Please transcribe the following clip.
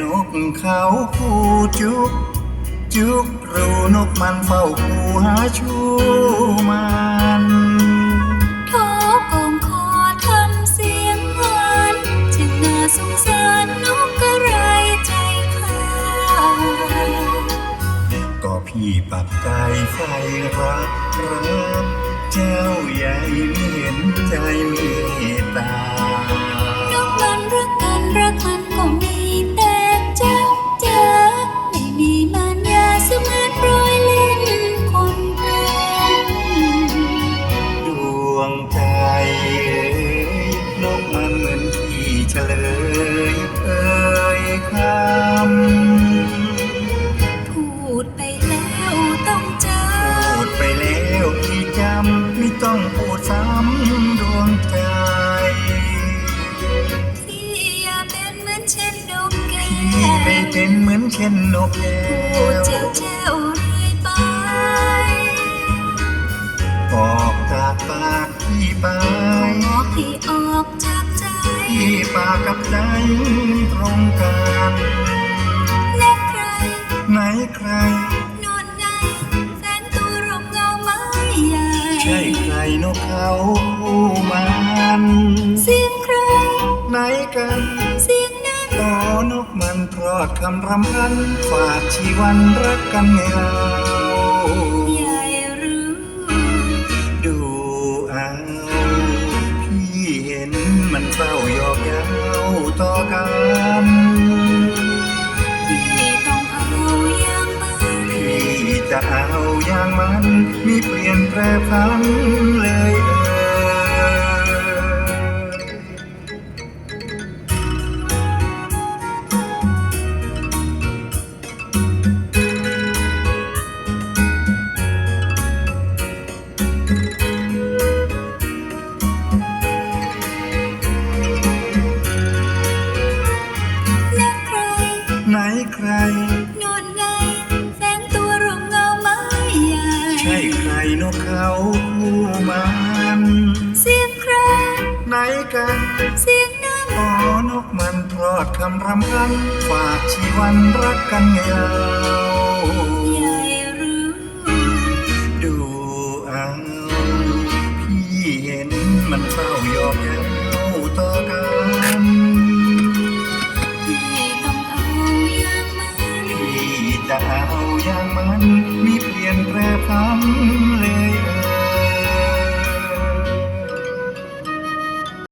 นกเขาคูจุกจุกรูนกมันเฝ้าคูหาชูมันโทกองคอทำเสียงหวานจึงน่าสงสารนกกระไรใจขาดก็พี่ปักใจไฟรักรักเจ้าใหญ่ไม่เห็นใจเมต ต้องพูดซ้ำดวงใจที่อย่าเป็นเหมือนเช่นนกแก้พี่ไม่วเป็นเหมือนเช่นนกแก้พูดวเจ้าเจ้าเรื่อยไป ออกจากปากพี่ไป ขอให้ออกจากใจพี่ปากกับใจตรงกัน และใคร ไหนใคร ใช่ใครนกเขาคู่มันเสียงใคร ไหนกันเสียงนั้นโอ้นกมันพรอดคำรำพัน ฝากชีวันรักกันไงเราใหญ่รู้ ดูเอาพี่เห็นมันเฝ้าหยอกเย้าต่อกัน จะเอาอย่างมันมีเปลี่ยนแปรพันเลยเออใคร นกเขาคู่มันเสียงใครไหนกันเสียงน้ำอ๋อนกมันพรอดคำรำพันฝากชีวันรักกันยาวใหญ่รู้ดูเอาพี่เห็นมันเฝ้ายอกแย้มต่อกันพี่ต้องเอาอย่างมันพี่จะเอาอย่างมันมีเปลี่ยนแปรพัน